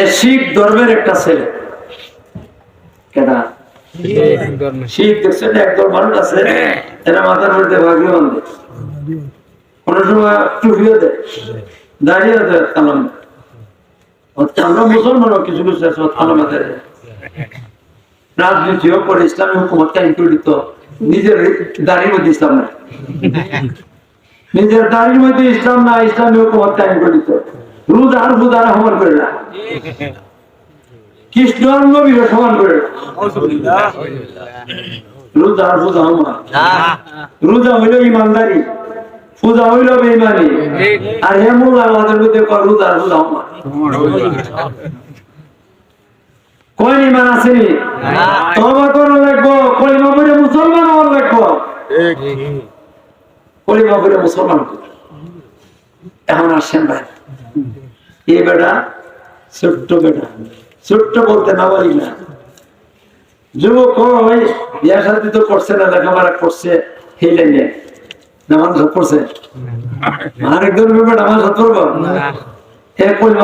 এ শিখ ধর্মের একটা ছেলে। কেনা শিখ দেখছেন একদল মানুষ আছে, এরা মাথার মধ্যে সময় টুপিও দেয় দাঁড়িয়ে দেয় আমরা মুসলমানও কিছু কিছু আছে দেয়। রাজনীতিও করে, ইসলামী হুকুমত দিত নিজের দাড়ির মধ্যে ইসলাম নাই। নিজের দাড়ির মধ্যে ইসলাম না ইসলামী হুকুমত করে দিত রুদ আর আর সমান করে না। কৃষ্ণ আর নবীর সমান করে না। রোজা আর পূজা আমার রোজা হইল ইমানদারি পূজা হইল বেইমানি। আর হে আমাদের মধ্যে রোজা আর কয় ইমান আসেনি তোমার করো লাগবো কলিমা পড়ে মুসলমান হওয়ার লাগবো। কলিমা পড়ে মুসলমান। এখন আসছেন ভাই। এ বেটা? ছোট্ট বেটা। ছোট্ট বলতে না বলি না। যুবক ওই বিয়া শাদি তো করছে না, লেখাপড়া করছে নামাজ ব্যাপার নামাজ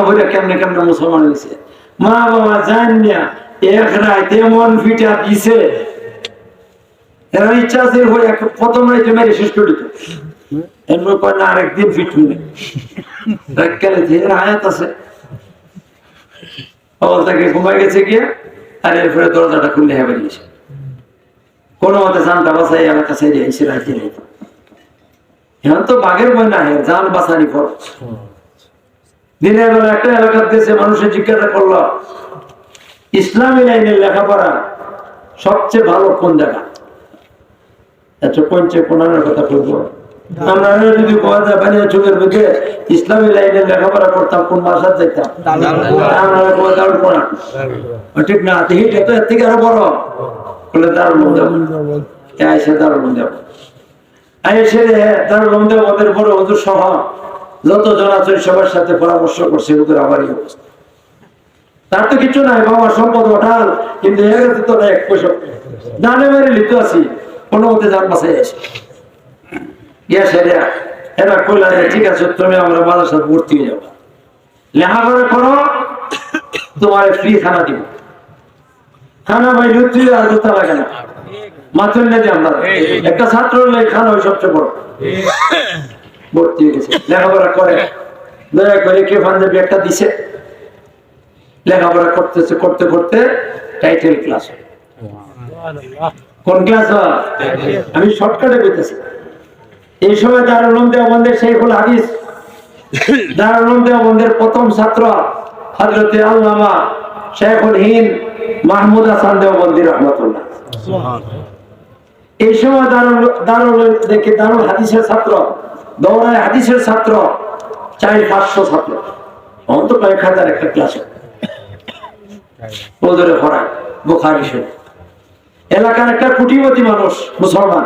ভরে কেমনে কেমনে মুসলমান হয়েছে মা বাবা জান না, এক রাত এমন ফিটা দিছে। এরা ইচ্ছা আছে রাইতে মেরে শেষ করে দিত। এরপর কয় না আরেকদিন ফিট হইলে আয়াত আছে। বাবা তাকে ঘুমাই গেছে গিয়ে, আর এরপরে দরজাটা খুললে হ্যাঁ বেরিয়েছে কোনো মতে জানটা বাসাই এলাকা সাইডে এসে রাখি নাই এখন তো বাঘের বই না জান বাঁচানি খরচ দিনের বেলা একটা এলাকার দেশে মানুষের জিজ্ঞাসা করল, ইসলামী লাইনের লেখাপড়া সবচেয়ে ভালো কোন জায়গা? আচ্ছা পঞ্চে কোনানোর কথা বলব। আমরা যদি কোয়া যায় বানিয়ে চোখের মধ্যে ইসলামী লাইনের লেখাপড়া করতাম কোন মাসার যেতাম আমরা কোয়া দারুল কোরআন ঠিক না হিট এত এর থেকে আরও বড়। বলে দারুল যাব আইসে দারুল যাব আইসে দারুল যাব ওদের বড় হুজুর সহ যত জন আছে সবার সাথে পরামর্শ করছে ওদের আমারই অবস্থা। তার তো কিছু নাই বাবা সম্পদ ওঠাল কিন্তু এর তো এক পয়সা। ডানে মেরে লিপ্ত আছি কোনো মতে যান বাসায় আসে ইয়া সেরে এরা কইলা যে, ঠিক আছে তুমি আমরা মাদ্রাসায় ভর্তি হয়ে যাব। লেখাপড়া করো তোমার ফ্রি খানা দিব। খানা ভাই আর জুতা লাগে না। মাথুর নেই আমরা। একটা ছাত্র হলে খানা ওই সবচেয়ে বড়। ভর্তি হয়ে গেছে। লেখাপড়া করে। দয়া করে কে পাঞ্জাবি একটা দিছে? লেখাপড়া করতেছে করতে করতে টাইটেল ক্লাস কোন ক্লাস আমি শর্টকাটে পেতেছি। এই সময় দারুল উলুম দেওবন্দের শেখুল হাদিস, দারুল উলুম দেওবন্দের প্রথম ছাত্র হযরতে আল্লামা শেখুল মাহমুদ হাসান দেওবন্দি এই সময় দারুল দারুল দেখে দারুল হাদিসের ছাত্র, দৌড়ায় হাদিসের ছাত্র চার পাঁচশো ছাত্র। অন্ত কয়েক হাজার একটা ক্লাসে বোখারি এলাকার একটা কুটিপতি মানুষ, মুসলমান।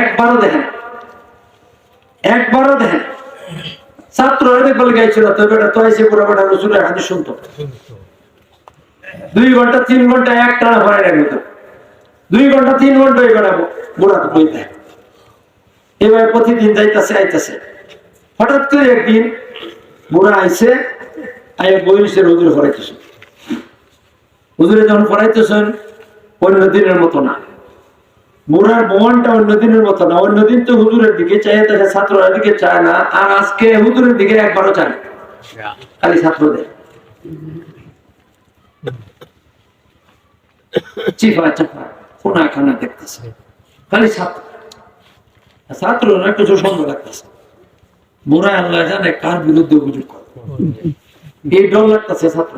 একবারও দেখেন। একবারও দেখেন। ছাত্ররা দেখবে গাইছিল তো বেটা তো এসে পুরো বেটা রসুলের হাদিস শুনতো। দুই ঘণ্টা, তিন ঘণ্টা এক টানা ভরে রাখবে তো। দুই ঘণ্টা, তিন ঘণ্টা এই বেটা বুড়া তো বই দেয়। এবার প্রতিদিন যাইতেছে, আইতেছে। হঠাৎ করে একদিন বুড়া আইছে, আইয়া বইছে হুজুর পড়াইতেছে। হুজুরে যখন পড়াইতেছেন অন্য দিনের মতো না। বুড়ার মনটা অন্য দিনের মতো না অন্য দিন তো হুজুরের দিকে চায় তাকে ছাত্ররা দিকে চায় না আর আজকে হুজুরের দিকে একবারও চায় না। খালি ছাত্রদের। চিফা চাপা খানা দেখতেছে। খালি ছাত্র। ছাত্ররা কিছু সুন্দর লাগতেছে বুড়া আল্লাহ জানে কার বিরুদ্ধে অভিযোগ করে। এই ডর লাগতেছে ছাত্র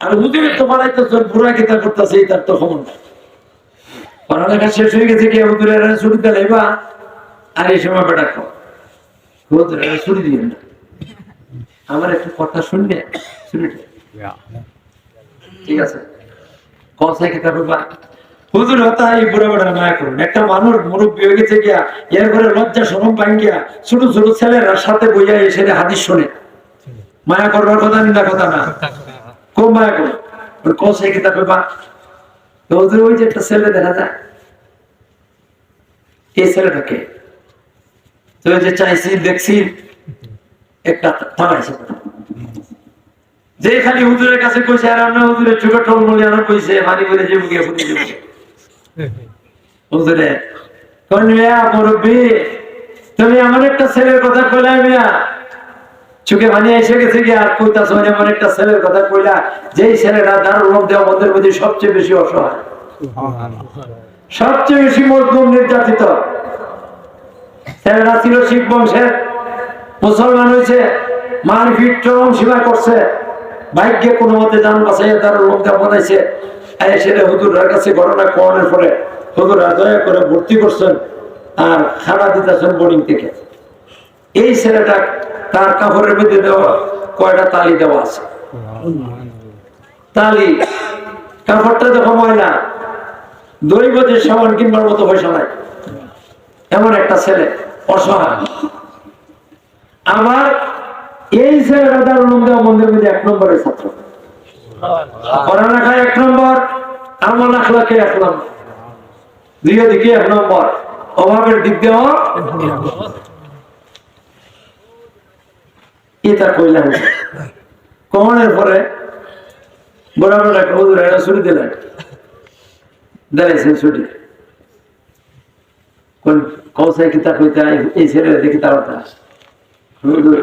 আর হুজুরে তো বাড়াইতেছে বুড়া কিতা করতেছে এই তার তো খবর নাই। পড়ালেখা শেষ হয়ে গেছে কি এরা আর এই সময় বেটা এরা ছুটি দিবেন না। আমার একটু কথা শুনলে ঠিক আছে? তারপর হুজুর হতা এই বুড়া বুড়া মায়া করুন। একটা মানুষ মুরব্বী হয়ে গেছে গিয়া এরপরে লজ্জা সরম পাই গিয়া ছোট ছোট ছেলেরা সাথে বইয়া এসে হাদিস শোনে। মায়া করবার কথা নিন্দা কথা না। খুব মায়া করো। ওর কথায় কি তারপর বা যে একটা ছেলে দেখা যায়। এই ছেলেটাকে। তো ওই যে চাইছি, দেখছি, একটা থামাইছে যে খালি হুজুরের কাছে কইছে, আর আমরা হুজুরের ছোট টোল বলে আর কইছে, মারি বলে যে মুখে ফুটে যাবে। হুজুরে কোন মিয়া মুরব্বি, তুমি আমার একটা ছেলের কথা কইলা মিয়া চোখে পানি এসে গেছে কি আর কইতাছ মানে আমার একটা ছেলের কথা কইলা, যেই ছেলেটা দারুল লোক দেওয়া মধ্যে মধ্যে সবচেয়ে বেশি অসহায়। সবচেয়ে বেশি মজলুম নির্যাতিত। ছেলেরা ছিল শিখ বংশের, মুসলমান হয়েছে মারপিট চরম সীমা করছে, ভাগ্যে কোনো মতে যান বাঁচাইয়া তার লোকটা বানাইছে। সেটা হুজুরের কাছে ঘটনা কোয়ানোর পরে হুজুরা দয়া করে ভর্তি করছেন আর খানা দিতেছেন বোর্ডিং থেকে। এই ছেলেটা তার কাপড়ের মধ্যে দেওয়া কয়টা তালি দেওয়া আছে? তালি। কাপড়টা দেখো ময়লা বজে সাবান কিনবার মতো পয়সা নাই। এমন একটা ছেলে, অসহায়। আমার এই ছেলেটা মন্দির মধ্যে এক নম্বরের ছাত্র। এক নম্বর আমার আখলাকে এক নম্বর। দিকে এক নম্বর। অভাবের দিক দিয়েও এটা কইলাম কমনের পরে একটা হুজুর একটা ছুটি দিলেন। দিলাইছেন ছুটি। কোন কৌশাই কিতাব হইতে এই ছেলে দেখি তার হুজুর,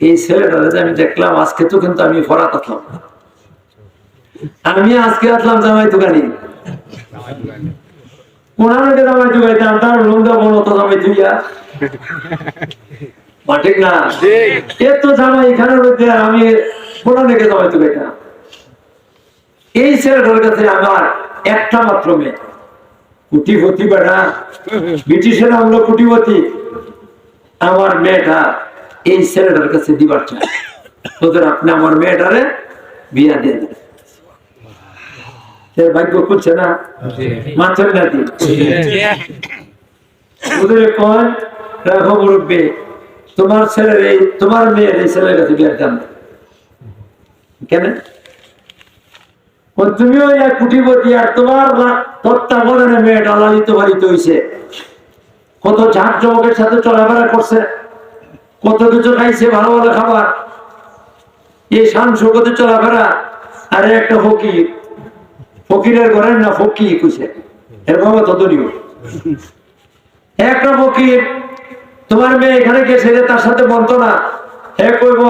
এই ছেলেটা আমি দেখলাম আজকে তো কিন্তু আমি ফরাত আসলাম আমি আজকে আসলাম জামাই দোকানি। কোনাকে জামাই দোকাইতাম তার বলো তো জামাই তুইয়া মা ঠিক না? তো এই ছেলেটার কাছে আমার একটা মাত্র মেয়ে। কুটিপতি বেড়া ব্রিটিশের আমলো কুটিপতি। আমার মেয়েটা এই ছেলেটার কাছে দিবার চায়। তোদের আপনি আমার মেয়েটারে বিয়া দিয়ে দেন। এর ভাগ্য খুলছে না? মাছের নাতি। ওদের কন রাখো মুরব্বী তোমার ছেলের এই, তোমার মেয়ের এই ছেলের কাছে বিয়ার দাম কেন তুমিও এক কুটিপতি আর তোমার তত্ত্বাবধানে মেয়েটা লালিত পালিত হয়েছে কত ঝাঁক জমকের সাথে চলাফেরা করছে। কত কিছু খাইছে, ভালো ভালো খাবার। এই শান শোকতে চলাফেরা। আরে একটা ফকির। ফকিরের ঘরের না ফকি কুছে এর বাবা ততনিও একটা ফকির তোমার মেয়ে এখানে গেছে যে তার সাথে বলতো না। হে কইব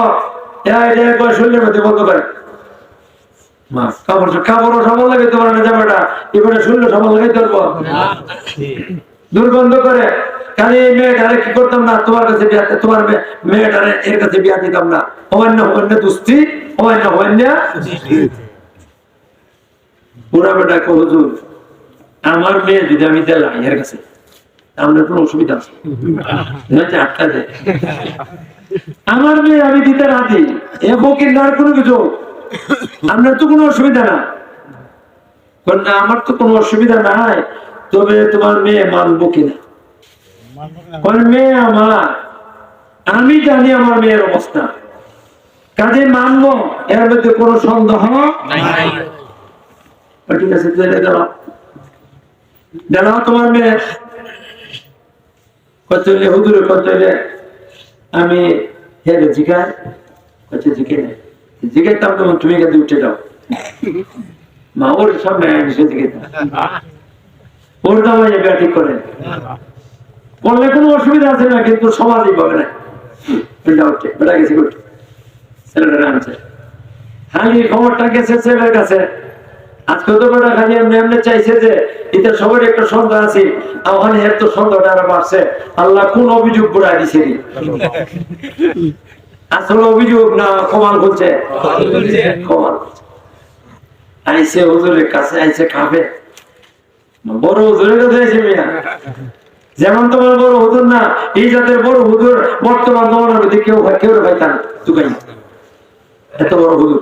মধ্যে বন্ধ করে। কি করতাম না? তোমার কাছে এর কাছে বিয়া দিতাম না। অমান্য অমান্য আমার মেয়ে যদি আমি দিলাম এর কাছে আমরা কোনো অসুবিধা আছে আটকা যায় আমার মেয়ে আমি দিতে রাজি। এ ফকির না কোনো কিছু? আপনার তো কোনো অসুবিধা না। না আমার তো কোনো অসুবিধা নাই। তবে তোমার মেয়ে মানবো কিনা? মেয়ে আমার। আমি জানি আমার মেয়ের অবস্থা। কাজে মানবো এর মধ্যে কোনো সন্দেহ ঠিক আছে গেল তোমার মেয়ে কত হুজুর কত আমি হেরে জিগে তুমি কিন্তু উঠে যাও। মা ওর সামনে ওর করে করলে কোনো অসুবিধা আছে না, কিন্তু সমাজই পাবে না। উঠে, বেটা গেছে ছেলেটা আনছে খালি খবরটা গেছে, ছেলের কাছে। আজকে খালি এমনি চাইছে যে সবার একটা সন্দেহ আছে সন্দেহটা আরও বাড়ছে। আল্লাহ কোন অভিযোগ দিছে অভিযোগ না কমাল বলছে? কমাল আইসে হুজুরের কাছে আইসে খাবে বড় হুজুরের কাছে আইসে মিয়া। যেমন তোমার বড় হুজুর না, এই জাতের বড় হুজুর বর্তমান তোমার কেউ কেউ তুকাই এত বড় হুজুর।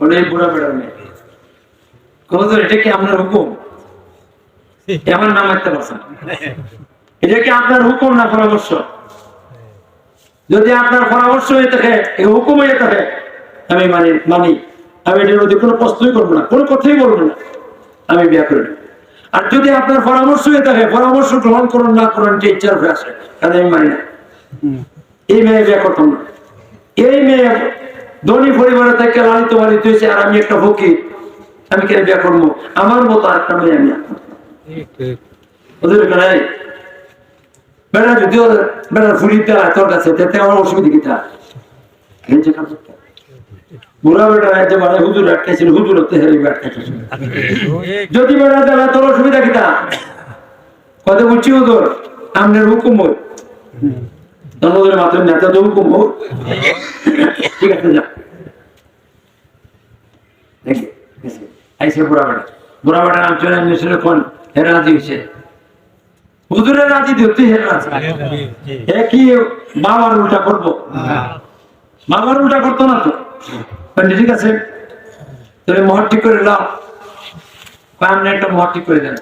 এই বুড়া বেড়া মেয়ে। কবুতর এটা কি আপনার হুকুম? এমন নাম একটা পারছেন এটা কি আপনার হুকুম না পরামর্শ? যদি আপনার পরামর্শ হয়ে থাকে এই হুকুম হয়ে থাকে আমি মানি মানি। আমি এটার মধ্যে কোনো প্রশ্নই করব না কোনো কথাই বলব না। আমি বিয়া করে। আর যদি আপনার পরামর্শ হয়ে থাকে পরামর্শ গ্রহণ করুন না করুন যে ইচ্ছার হয়ে আসে। আমি মানি না। এই মেয়ে বিয়ে করতাম না। এই মেয়ে ধনী পরিবারে থেকে লালিত পালিত হয়েছে আর আমি একটা ফকির, আমি কেন বিয়ে করব? আমার মতো আরেকটা মেয়ে আমি। বেড়া ফুলি দেওয়া তোর কাছে, তাতে আমার অসুবিধা কি তা। বুড়া বেটা মানে হুজুর আটকাইছিল হুজুর হতে হেরি যদি বেড়া দেওয়া তোর অসুবিধা কি তা কথা বলছি হুজুর, আমনের হুকুম তোমাদের নেতা ঠিক আছে যা আইসে নাম চলে কোন? হয়েছে হুজুরের রাজি বাবার উল্টা করব? বাবার উল্টা করতো না তো? ঠিক আছে। তুমি মহর ঠিক করে লাও। আপনি একটা মহর ঠিক করে দেন।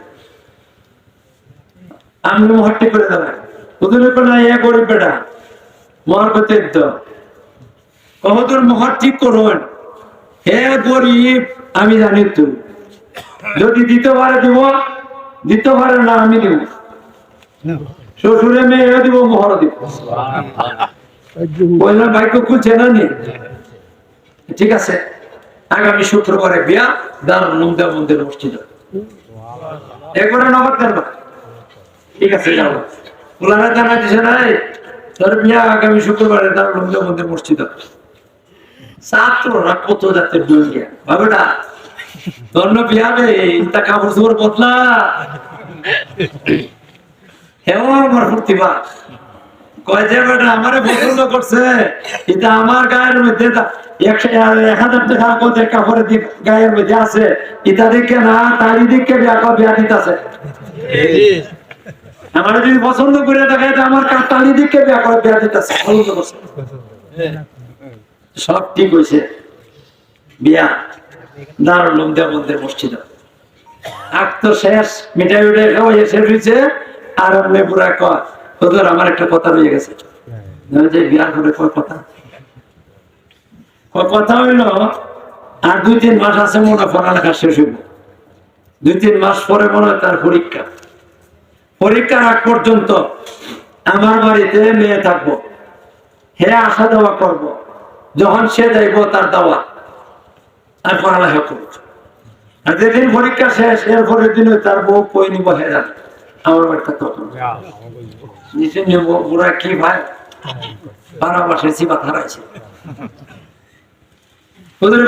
আমি মহর ঠিক করে দেবেন। হুজুরের এ কহদুর মহর ঠিক করুন হে গরিব, আমি জানি তো যদি দ্বিতীয়বারে দিব, দ্বিতীয়বারে না, আমি দিব শ্বশুরে মেয়ে দিব মহর দিব। খুলছে না নি ঠিক আছে, আগামী শুক্রবারে বিয়া দার মুন্দা মন্দির মসজিদ। একবারে নবাদ করবা ঠিক আছে, যাও। ওলারা জানা নাই তোর বিয়া আগামী শুক্রবারে মুন্দা মন্দির মসজিদ ছাত্ররা কত জাতের দুনিয়া? ভাবেটা তোর না বিয়া তা কাপড় চোপড় বদলা। হেও আমার ফুর্তিবা কয় যে বেটা, আমারে পছন্দ করছে। এটা আমার গায়ের মধ্যে একশো এক হাজার টাকা কত গায়ের মধ্যে আছে। এটা দেখে না, তারই দিকে বিয়া বিয়া দিতেছে। আমার যদি পছন্দ করে এটা আমার কা- তারই দিকে বিয়া করে, বিয়া সব ঠিক হয়েছে। বিয়া দারুল দেওয়া মন্দির মসজিদ। তো শেষ, মিঠাই উঠে খাওয়াই শেষ হয়েছে আর আমি পুরা তোদের আমার একটা কথা রয়ে গেছে। যে বিয়ার করে কয় কথা? কথা হইল, আর দুই তিন মাস আছে মনে পড়ালেখা শেষ হইব। দুই তিন মাস পরে মনে হয় তার পরীক্ষা। পরীক্ষার আগ পর্যন্ত আমার বাড়িতে মেয়ে থাকব। হে আসা দেওয়া করব। যখন সে যাইব তার দাওয়া আর পড়ালেখা করব। আর যেদিন পরীক্ষা শেষ এর পরের দিনে তার বউ কই নিব হেরান আমার বাড়িতে তখন। নিচে নেব। বুড়া কি ভাই? বারো মাসে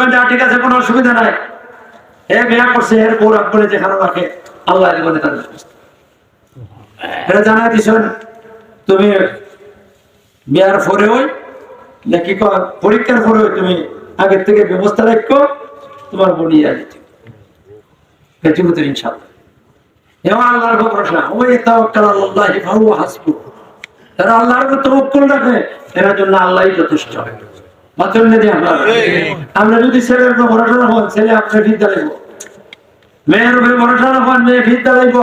কাছে ঠিক আছে, কোনো অসুবিধা নাই। এ বিয়া করছে, এর বউ করে যেখানে রাখে, আল্লাহ জীবনে তার এটা জানা দিছ তুমি বিয়ার পরে ওই নাকি পরীক্ষার পরে তুমি আগের থেকে ব্যবস্থা রাখো, তোমার বনি আর ইনশাআল্লাহ। আল্লাহর ভরসা জন্য আল্লাহই যথেষ্ট। আমরা। যদি ছেলের উপর ভরসা রাখব ছেলে আপনার বিদ্যা লাগবো মেয়ের মেয়ে বিদ্যা লাগবো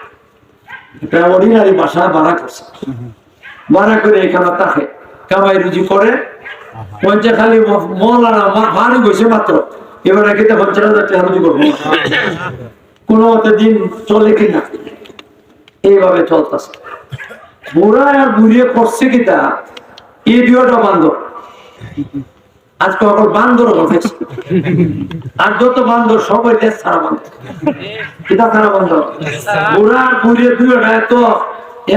এটা অর্ডিনারি বাসা ভাড়া করছে ভাড়া করে এখানে তাকে কামাই রুজি করে। পঞ্চে খালি মৌলানা ভারী গেছে মাত্র। এবার নাকি তো পঞ্চাশ হাজার টাকা রুজি করব? কোনো মতে দিন চলে কিনা। এইভাবে চলতেছে। বুড়া আর বুড়িয়ে করছে কিতা? এই দুটা বান্ধব আজকে সকল বান্দর আর যত বান্দর, সবাই দেশ ছাড়া বান্দর। কিতা ছাড়া বান্দর। বুড়া আর বুড়িয়ে দুটা তো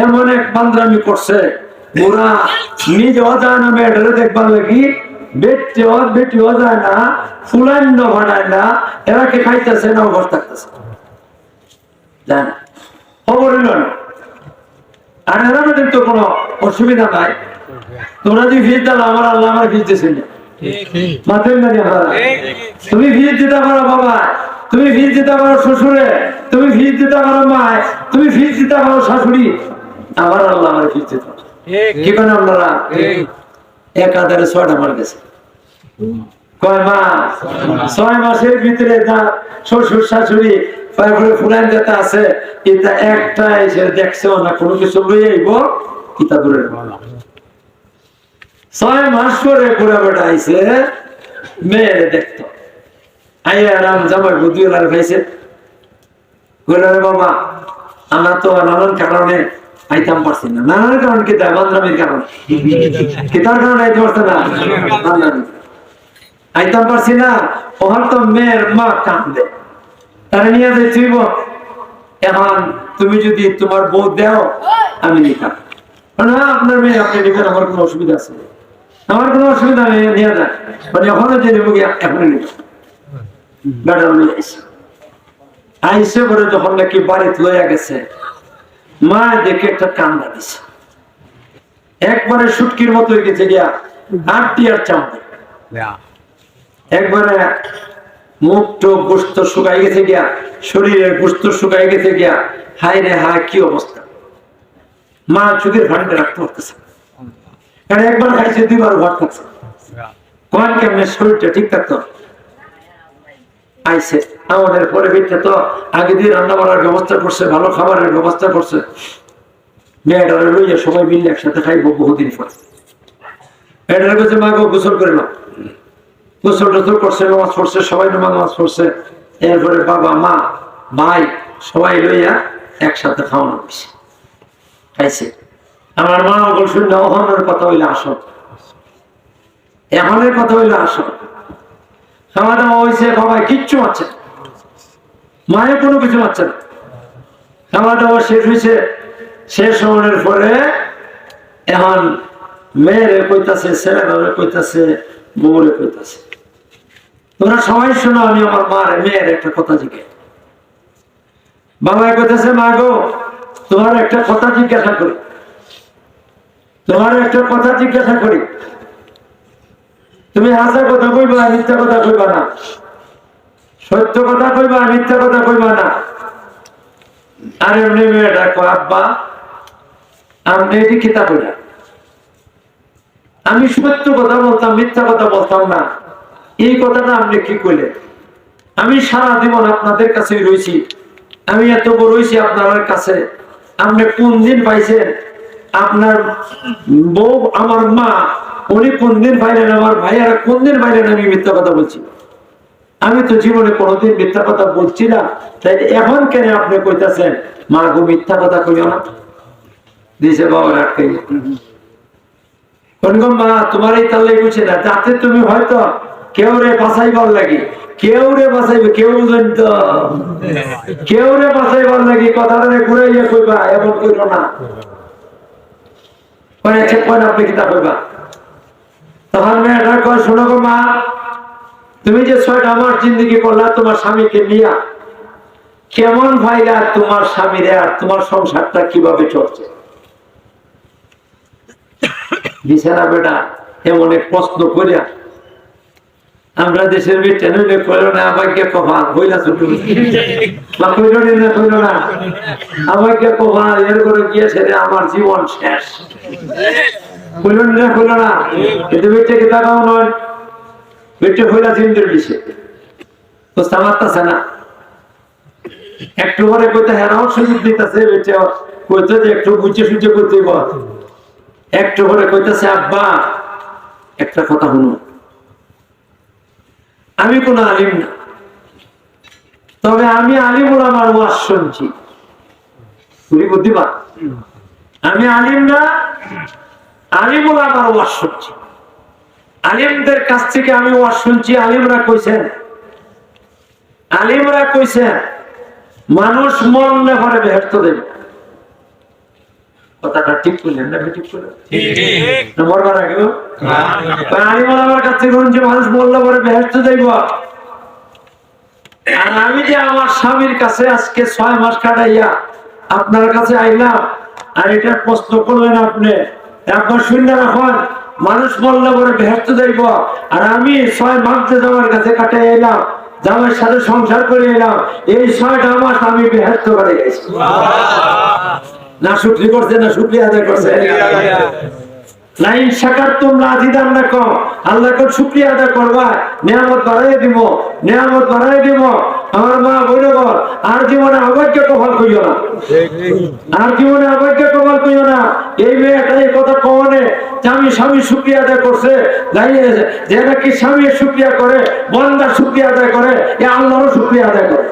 এমন এক বান্দরামি করছে। বুড়া নিজেও যায় না মেয়েটারে দেখবার লাগি বেটিও বেটিও যায় না ফুলান্য ভাড়ায় না, এরা কে খাইতেছে না ঘর থাকতেছে? খবর হইল না। আর এরা কিন্তু কোনো অসুবিধা নাই। তোমরা যদি ফিজ দাও আমার আল্লাহ আমার ফিজ দিয়েছেন না মাথায় না আপনারা। তুমি দিতে পারো বাবা। তুমি দিতে পারো শ্বশুরে। তুমি দিতে পারো মায়। তুমি দিতে পারো শাশুড়ি। আমার আল্লাহ আমার কি করেন আপনারা? এক আধারে ছয়টা মার গেছে। কয় মাস ছয় মাসের ভিতরে যা শ্বশুর, শাশুড়ি তারপরে যেটা আছে, এটা একটা এসে দেখছেও না, কোনো কিছু লই আইব, কিতা দূরের। ছয় মাস পরে বুড়া বেটা আইছে, মেয়েরে দেখতো। আইয়া আরাম জামাই বুদ্ধি লাল খাইছে বলল বাবা, আমরা তো নানান কারণে আইতাম পারছি না। নানান কারণ কি? কারণ। কারণে আইতে পারছে না? আইতাম পারছি না তো মেয়ের মা কান্দে তারা নিয়ে যাই তুইব এখন তুমি যদি তোমার বউ দেও, আমি নিতাম। না, আপনার মেয়ে, আপনি নিবেন, আমার কোনো অসুবিধা আছে। আমার কোনো অসুবিধা নেই নিয়ে যান মানে এখনও যে গিয়া এখনই নিব। বেটার নিয়ে আইসে। আইসে করে যখন নাকি বাড়িতে লইয়া গেছে। মা দেখে একটা কান্দা দিছে। একবারে সুটকির মতো হয়ে গেছে গিয়া আটটি আর চামড়া। একবারে মুখ টোক গোস্ত শুকাই গেছে গিয়া শরীরের গোস্ত শুকাই গেছে গিয়া হায় রে হায় কি অবস্থা। মা চোখের ভাড়িটা রাখতে পারতেছে না। কারণ একবার খাইছে, দুইবার ভাত খাচ্ছে শরীরটা ঠিক থাকতো? আমাদের তো আগে দিয়ে রান্না বান্নার ব্যবস্থা করছে, ভালো খাবারের ব্যবস্থা করছে। মেয়েটা লইয়া সবাই মিলে একসাথে খাইবো বহুদিন মেয়েটার কাছে মা গোসল করে নাও। গোসল টোসল করছে, নামাজ পড়ছে, সবাই নামাজ পড়ছে। এরপরে বাবা, মা, ভাই সবাই লইয়া একসাথে খাওয়ানো খাইছে। আমার মা ওগুলো শুনে ওখানের কথা হইলে আসো। এখনের কথা হইলে আসো। খাওয়া দাওয়া হয়েছে, বাবা, কিচ্ছু না। মায়ের কোনো কিছু মারছে না। খাওয়া দাওয়া শেষ হয়েছে। শেষ হওয়ার পরে এখন মেয়েরে কইতাছে ছেলেরা কইতাছে, বউরে কইতাছে। তোমরা সবাই শোনো, আমি আমার মার, মেয়ের একটা কথা জিজ্ঞে। বাবা কইতাছে, মা গো, তোমার একটা কথা জিজ্ঞাসা করি। তোমার একটা কথা জিজ্ঞাসা করি। তুমি হাসা কথা কইবা, মিথ্যা কথা কইবা না। সত্য কথা কইবা, মিথ্যা কথা কইবা না। আর এমনি মেয়েটা কো আব্বা আপনি এটি কিতাব কইলা? আমি সত্য কথা বলতাম, মিথ্যা কথা বলতাম না। এই কথাটা আপনি কি কইলেন? আমি সারা জীবন আপনাদের কাছেই রয়েছি আমি এত বড় রয়েছি আপনার কাছে। আপনি কোন দিন পাইছেন আপনার বউ আমার মা উনি কোন দিন পাইলেন আমার ভাইয়ারা কোন দিন পাইলেন আমি মিথ্যা কথা বলছি। আমি তো জীবনে কোনোদিন মিথ্যা কথা বলছি না। তাই এখন কেন আপনি কইতাছেন মা গো মিথ্যা কথা কইও না? দিছে বাবা আটকে কোন মা তোমার এই তাল্লে বুঝছে না যাতে তুমি হয়তো কেউ রে বাঁচাইবার লাগি কেউ রে বাঁচাইবে কেউ বুঝেন তো? কেউ রে বাঁচাইবার লাগি কথাটা ঘুরাইয়া কইবা এমন কইরো না। কয় এক পয়েন্ট আপনি কিতা করবা তখন মেয়েটা কয়, শোনো গো মা, তুমি যে ছয়টা আমার জিন্দগি করলা, তোমার স্বামীকে নিয়া, কেমন ভাইরা তোমার স্বামীরে আর তোমার সংসারটা কীভাবে চলছে? বিছানা বেটা এমন এক প্রশ্ন করিয়া আমরা দেশের নইলে কইল না আমাকে কপাল? হইলা ছোট না না আমাকে কপাল? এর করে গিয়েছে রে? আমার জীবন শেষ। না না কি নয়। হইলা তো না। একটু পরে কইতে হেরাও সুযোগ দিতেছে বেটে কইতে যে একটু বুঝে করতে বল একটু পরে কইতেছে, আব্বা, একটা কথা শুনুন আমি কোন আলিম না। তবে আমি আলিমুল আমার ওয়াজ শুনছি। তুমি বুদ্ধিমান? আমি আলিম না আলিমুল আমার ওয়াজ শুনছি। আলিমদের কাছ থেকে আমি ওয়াজ শুনছি, আলিমরা কইছেন আলিমরা কইছেন, মানুষ মরলে পরে বেহেস্ত দেবে কথাটা ঠিক করলেন না ঠিক করলেন আগেও? আলিমুল আমার কাছ শুনছি মানুষ মরলে পরে বেহেস্ত দেব আর আমি যে আমার স্বামীর কাছে আজকে ছয় মাস কাটাইয়া আপনার কাছে আইলাম আর এটা প্রশ্ন করলেন আপনি একবার শূন্য রাখুন মানুষ মরলে পরে বেহেস্ত যাইব। আর আমি ছয় মাস যে জামার কাছে কাটাই এলাম জামার সাথে সংসার করে এলাম এই ছয়টা মাস আমি বেহেস্ত করে গেছি। না শুক্রি করছে না শুক্রিয়া আদায় করছে। লাইন শাকার তোমরা আজিদার না কম আল্লাহ কর শুক্রিয়া আদায় করবা নিয়ামত বাড়াই দিব নিয়ামত বাড়াই দিব আমার মা বইল আর জীবনে অবৈজ্ঞ কপাল কইও না। আর জীবনে অবৈজ্ঞ কপাল কইও না। এই মেয়েটা এই কথা কমনে যে আমি স্বামী শুক্রিয়া আদায় করছে। দাঁড়িয়ে যে নাকি স্বামী শুক্রিয়া করে বন্দার শুক্রিয়া আদায় করে এ আল্লাহরও শুক্রিয়া আদায় করে।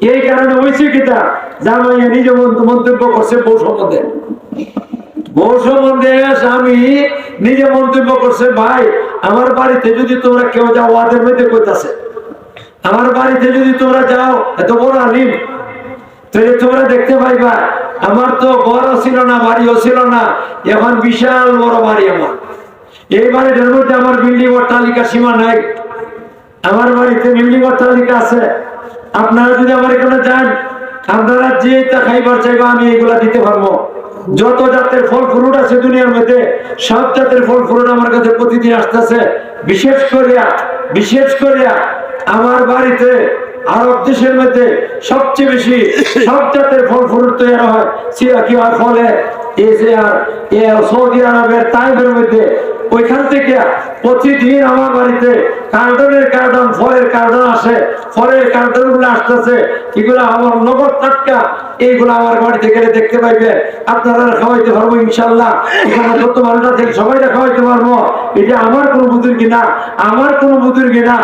এই কারণে হয়েছে কিতা জামাইয়া নিজে মন্ত- মন্তব্য করছে বউ সম্বন্ধে। বউ সম্বন্ধে স্বামী নিজে মন্তব্য করছে ভাই আমার বাড়িতে যদি তোমরা কেউ যাও ওয়াদের মধ্যে কইতাছে। আমার বাড়িতে যদি তোমরা যাও, এত বড় আলিম, তাহলে তোমরা দেখতে পাইবা, আমার তো ঘরও ছিল না, বাড়িও ছিল না, এখন বিশাল বড় বাড়ি আমার। এই বাড়িটার মধ্যে আমার বিল্ডিং অট্টালিকা সীমা নাই। আমার বাড়িতে বিল্ডিং অট্টালিকা আছে। আপনারা যদি আমার এখানে যান, আপনারা যে তা খাইবার চাইবা, আমি এগুলা দিতে পারব। যত জাতের ফল ফ্রুট আছে দুনিয়ার মধ্যে, সব জাতের ফল ফ্রুট আমার কাছে প্রতিদিন আসতেছে। বিশেষ করিয়া বিশেষ করিয়া আমার বাড়িতে আরব দেশের মধ্যে সবচেয়ে বেশি সব জাতের ফল ফুল তৈরি হয়। সিয়া কি আর ফলে এসে আর সৌদি আরবের তাইবের মধ্যে ওইখান থেকে প্রতিদিন আমার বাড়িতে কার্টনের কার্টন ফলের কার্টন আসে। ফলের কার্টনগুলো আসতেছে। এগুলো আমার নগদ টাটকা। এইগুলো আমার বাড়িতে গেলে দেখতে পাইবে আপনারা খাওয়াইতে পারব ইনশাল্লাহ এখানে যত মানুষ আছে, সবাই খাওয়াইতে পারব। এটা আমার কোনো কিনা আমার কোনো কিনা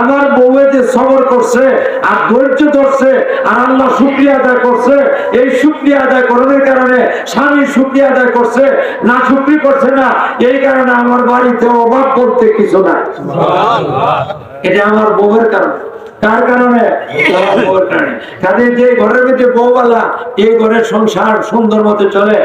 আমার বউয়ে যে সবর করছে, আর ধৈর্য ধরছে, আর আল্লাহ শুক্রিয়া আদায় করছে। এই শুক্রিয়া আদায় করার কারণে স্বামী শুক্রিয়া আদায় করছে, না শুক্রি করছে না, এই কারণে আমার বাড়িতে অভাব করতে কিছু না এটা আমার বউয়ের কারণে। কার কারণে? কারণে। কাজে যে ঘরের মধ্যে বউওয়ালা, এই ঘরের সংসার সুন্দর মতো চলে।